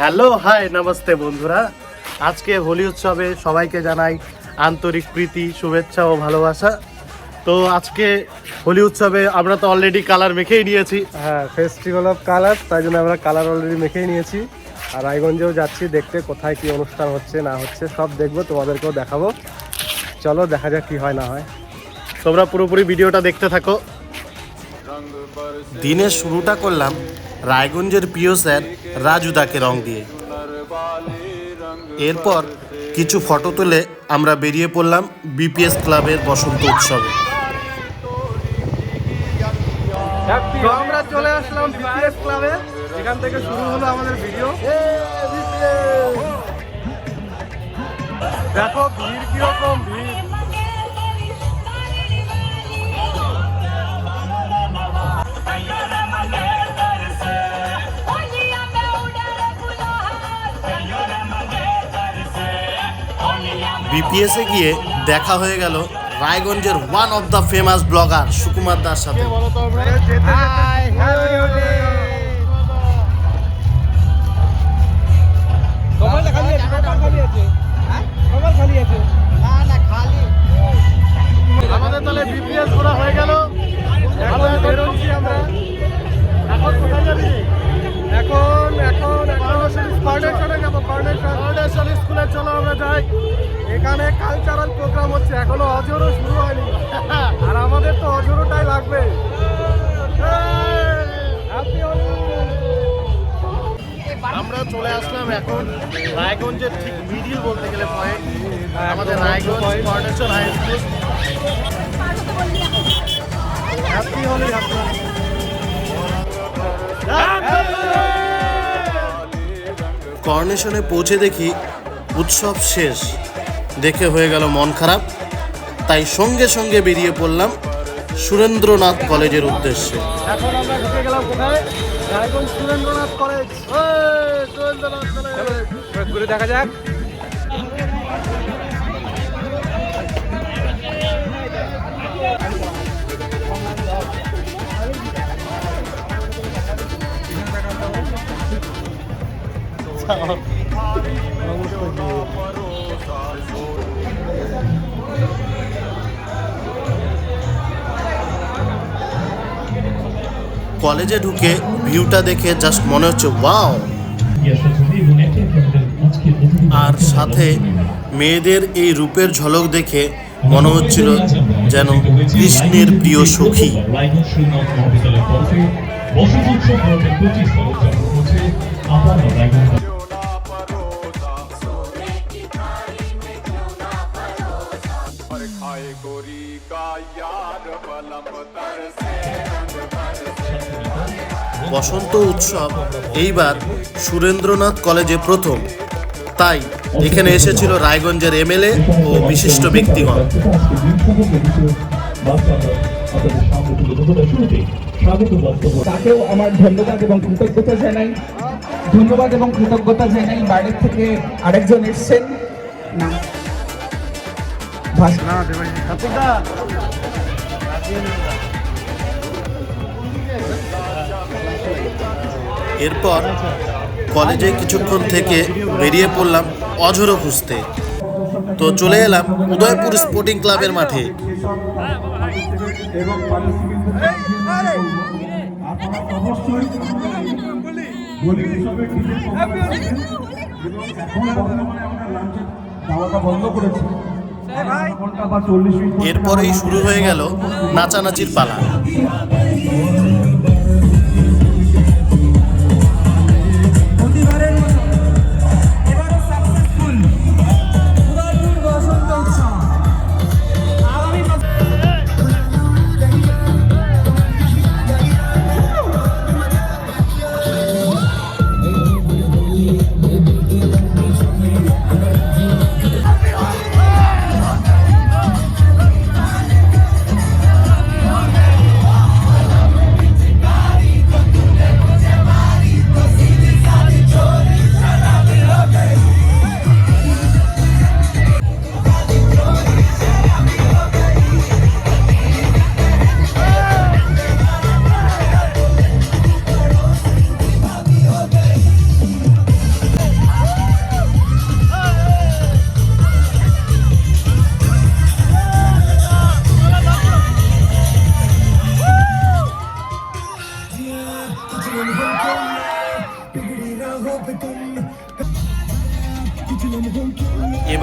Hello hi namaste বন্ধুরা। আজকে হোলি উৎসবে সবাইকে জানাই আন্তরিক প্রীতি শুভেচ্ছা ও ভালোবাসা। তো আজকে হোলি উৎসবে আমরা তো অলরেডি কালার মেখেই নিয়েছি। হ্যাঁ ফেস্টিভ্যাল অফ কালার তাই জন্য আমরা কালার অলরেডি মেখেই নিয়েছি। আর রায়গঞ্জেও যাচ্ছি দেখতে কোথায় কি অনুষ্ঠান হচ্ছে না হচ্ছে সব দেখব তোমাদেরকেও দেখাবো। চলো দেখা যাক কি হয় না হয়। তোমরা পুরোপুরি ভিডিওটা দেখতে থাকো। দিনের শুরুটা করলাম। রায়গঞ্জের প্রিয় স্যার রাজুদাকে রং দিয়ে। এরপর কিছু ফটো তুলে আমরা বেরিয়ে পড়লাম বিপিএস ক্লাবের বসন্ত উৎসবে। আমরা চলে আসলাম বিপিএস ক্লাবে। এখান থেকে শুরু হলো আমাদের ভিডিও। দেখো ভিড় কীরকম ভিড়। বিপিএসে গিয়ে দেখা হয়ে গেল রায়গঞ্জের one of the famous blogger Sukumar দার সাথে। আমাদের তাহলে বিপিএস ঘোরা হয়ে গেল। এখন বেরোচ্ছি আমরা। এখন কোথায় যাবি? এখন এখন যাব স্কুলে চলো আমরা যাই এখানে কালচারাল প্রোগ্রাম হচ্ছে এখনও অজরও শুরু হয়নি। আর আমাদের তো অজরোটাই লাগবে। আমরা চলে আসলাম এখন রায়গঞ্জের ঠিক মিডিল বলতে গেলে পয়েন্ট আমাদের Raiganj foundation high school happy Holi কর্নেশনে পৌঁছে দেখি উৎসব শেষ। দেখে হয়ে গেল মন খারাপ। তাই সঙ্গে সঙ্গে বেরিয়ে পড়লাম সুরেন্দ্রনাথ কলেজের উদ্দেশ্যে। এখন আমরা ঢুকে গেলাম কোথায়? রায়গঞ্জ সুরেন্দ্রনাথ কলেজ। সুরেন্দ্রনাথ কলেজ। ঘুরে দেখা যাক। কলেজে ঢুকে ভিউটা দেখে জাস্ট মনে হচ্ছে, ওয়াও! আর সাথে মেয়েদের এই রূপের ঝলক দেখে মনে হচ্ছিল যেন কৃষ্ণের প্রিয় সখী। উৎসব হাজার পঁচিশ উদযাপন করছে আপার রায়গঞ্জ और खाए गोरी का यार बलम तरसे বসন্ত উৎসব এইবার সুরেন্দ্রনাথ কলেজে প্রথম তাই এখানে এসেছিল রায়গঞ্জের এমএলএ ও বিশিষ্ট ব্যক্তিগণ তাকেও আমার ধন্যবাদ এবং কৃতজ্ঞতা জানাই ধন্যবাদ এবং কৃতজ্ঞতা জানাই বাইরের থেকে আরেকজন এসছেন না ভাষ- এরপর কলেজে কিছুক্ষণ থেকে বেরিয়ে পড়লাম অঝরো খুঁজতে তো চলে এলাম উদয়পুর স্পোর্টিং ক্লাবের মাঠে এবং এখন বর্তমানে আমরা লাঞ্চের দাওয়াটা বন্ধ করেছি এরপরেই শুরু হয়ে গেল নাচানাচির পালা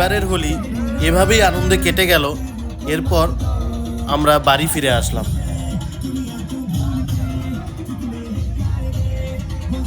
এবারের হোলি এভাবেই আনন্দে কেটে গেল। এরপর আমরা বাড়ি ফিরে আসলাম।